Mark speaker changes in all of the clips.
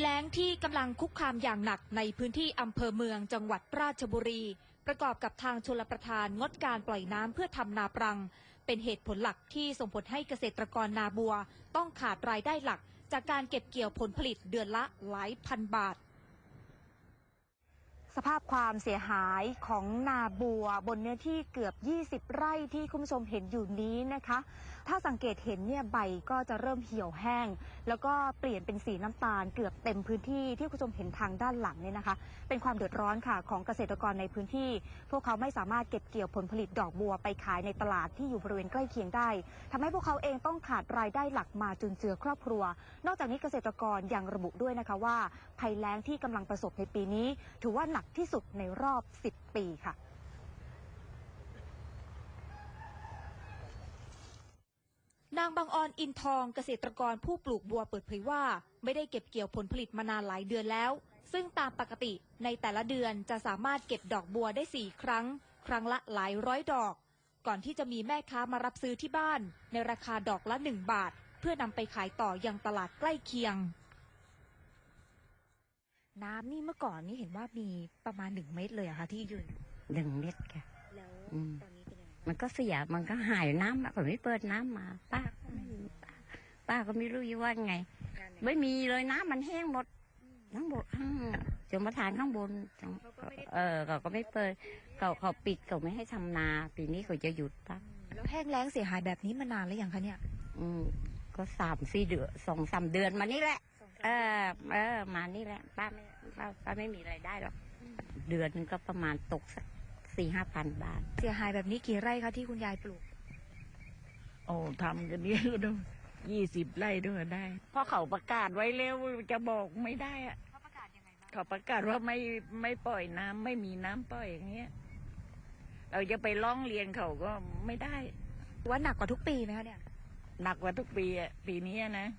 Speaker 1: แล้งที่กำลังคุกคามอย่างหนักในพื้นที่อำเภอเมืองจังหวัดราชบุรี ประกอบกับทางชลประทานงดการปล่อยน้ำเพื่อทำนาปรัง เป็นเหตุผลหลักที่ส่งผลให้เกษตรกรนาบัว ต้องขาดรายได้หลัก จากการเก็บเกี่ยวผลผลิตเดือนละหลายพันบาท สภาพความเสียหายของนาบัวบนเนื้อที่เกือบ 20 ไร่ที่คุณผู้ชมเห็นอยู่นี้นะคะ ถ้าสังเกตเห็นเนี่ยใบก็จะเริ่มเหี่ยวแห้ง แล้วก็เปลี่ยนเป็นสีน้ำตาลเกือบเต็มพื้นที่ที่คุณผู้ชมเห็นทางด้านหลังเนี่ยนะคะ เป็นความเดือดร้อนค่ะของเกษตรกรในพื้นที่ พวกเขาไม่สามารถเก็บเกี่ยวผลผลิตดอกบัวไปขายในตลาดที่อยู่บริเวณใกล้เคียงได้ทำให้พวกเขาเองต้องขาดรายได้หลักมาจุนเจือครอบครัว นอกจากนี้เกษตรกรยังระบุด้วยนะคะว่าภัยแล้งที่กำลังประสบในปีนี้ ถือว่าหนักที่สุดในรอบ 10 ปีค่ะนางบางออนอินทองเกษตรกรผู้ปลูกบัวเปิดเผยว่า ไม่ได้เก็บเกี่ยวผลผลิตมานานหลายเดือนแล้ว ซึ่งตามปกติในแต่ละเดือนจะสามารถเก็บดอกบัวได้ 4 ครั้ง ครั้งละหลายร้อยดอก ก่อนที่จะมีแม่ค้ามารับซื้อที่บ้าน ในราคาดอกละ 1 บาท เพื่อนำไปขายต่อยังตลาดใกล้เคียง น้ำนี่เมื่อก่อนนี่เห็นว่ามีประมาณ1เมตรเลยอะค่ะ ที่ยืน
Speaker 2: หนึ่งเม็ดค่ะ
Speaker 1: แล้ว
Speaker 2: อืม
Speaker 1: ตอนนี้เป็นยังไง
Speaker 2: มันก็เสียมันก็หายน้ำมาผมไม่เปิดน้ำมา ป้าก็ไม่มีป้าป้าก็ไม่รู้จะว่าไงไม่มีเลยน้ำมันแห้งหมดทั้งหมดข้างจมประทานข้างบนจังเออเขาก็ไม่เปิดเขาเขาปิดเขาไม่ให้ทำนา ปีนี้เขาจะหยุดป้า
Speaker 1: แล้วแห้งแล้งเสียหายแบบนี้มานานแล้วยังคะเนี่ย
Speaker 2: อืมก็สามสี่เดือนสองสามเดือนมานี่แหละ เออ เออ มานี่แหละ ป้าไม่ป้าป้าไม่มีรายได้หรอก เดือนนึงก็ประมาณตกสักสี่ห้าพันบาท
Speaker 1: เสียหายแบบนี้กี่ไร่คะที่คุณยายปลูก
Speaker 3: โอ้ทำกันเยอะด้วยยี่สิบไร่ด้วยได้ เพราะเขาประกาศไว้แล้วจะบอกไม่ได้อะ
Speaker 1: เขาประกาศยังไงบ้าง
Speaker 3: เขาประกาศว่าไม่ไม่ปล่อยน้ำไม่มีน้ำปล่อยอย่างเงี้ย เราจะไปร้องเรียนเขาก็ไม่ได้
Speaker 1: ว่าหนักกว่าทุกปีไหมคะเนี่ย
Speaker 3: หนักกว่าทุกปีอะปีนี้นะ
Speaker 1: หนัก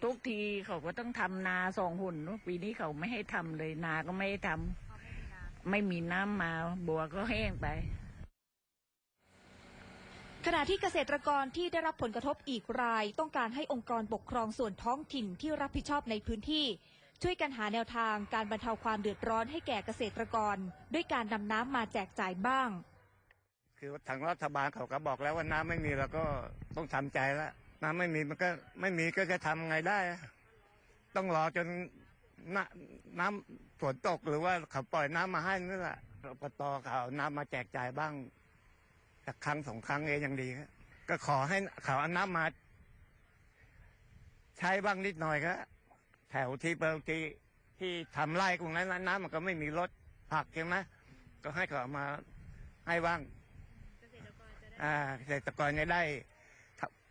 Speaker 1: ที่สุดเลย
Speaker 3: ทุกทีเขาก็ต้องทำนาสองหุ่นเนอะปีนี้เขาไม่ให้ทำเลยนาก็ไม่ให้ทำไม่มีน้ำมาบัวก็แห้งไป
Speaker 1: ขณะที่เกษตรกรที่ได้รับผลกระทบอีกราย ต้องการให้องค์กรปกครองส่วนท้องถิ่นที่รับผิดชอบในพื้นที่ ช่วยกันหาแนวทางการบรรเทาความเดือดร้อนให้แก่เกษตรกร ด้วยการนำน้ำมาแจกจ่ายบ้าง
Speaker 4: คือทางรัฐบาลเขาก็บอกแล้วว่าน้ำไม่มีเราก็ต้องทำใจแล้ว น้ำไม่มีมันก็ไม่มีก็จะทำไงได้อะต้องรอจนน้ำน้ำฝนตกหรือว่าเขาปล่อยน้ำมาให้นั่นแหละปตเขาเอาน้ำมาแจกจ่ายบ้างสักครั้งสองครั้งเองยังดีครับก็ขอให้เขาเอาน้ำมา ใช้บ้างนิดหน่อยครับแถวที่บางทีที่ทำไร่ตรงนั้นน่ะน้ำมันก็ไม่มีรถผักใช่ไหมก็ให้เขาเอามาให้บ้างอ่าเกษตรกรจะได้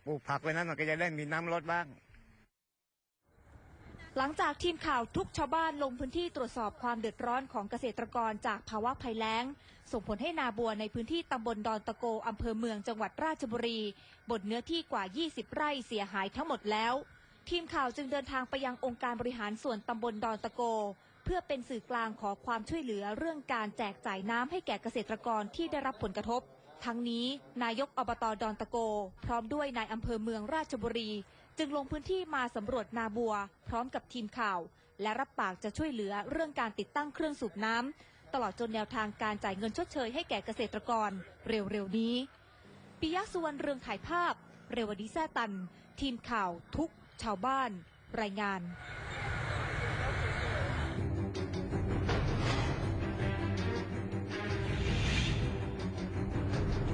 Speaker 4: ปลูกผักไว้นั้นมันก็จะได้มีน้ำลดบ้าง
Speaker 1: หลังจากทีมข่าวทุกชาวบ้านลงพื้นที่ตรวจสอบความเดือดร้อนของเกษตรกรจากภาวะภัยแล้ง ส่งผลให้นาบัวในพื้นที่ตำบลดอนตะโกอำเภอเมืองจังหวัดราชบุรีบนเนื้อที่กว่า 20 ไร่เสียหายทั้งหมดแล้ว ทีมข่าวจึงเดินทางไปยังองค์การบริหารส่วนตำบลดอนตะโก เพื่อเป็นสื่อกลางขอความช่วยเหลือเรื่องการแจกจ่ายน้ำให้แก่เกษตรกรที่ได้รับผลกระทบ ทั้งนี้นายกอบตดอนตะโก พร้อมด้วยนายอำเภอเมืองราชบุรี จึงลงพื้นที่มาสำรวจนาบัว พร้อมกับทีมข่าว และรับปากจะช่วยเหลือเรื่องการติดตั้งเครื่องสูบน้ำตลอดจนแนวทางการจ่ายเงินชดเชยให้แก่เกษตรกร เร็วๆนี้ปิยะสุวรรณเรืองถ่ายภาพ เรวดีแซตัน ทีมข่าวทุก ชาวบ้าน รายงาน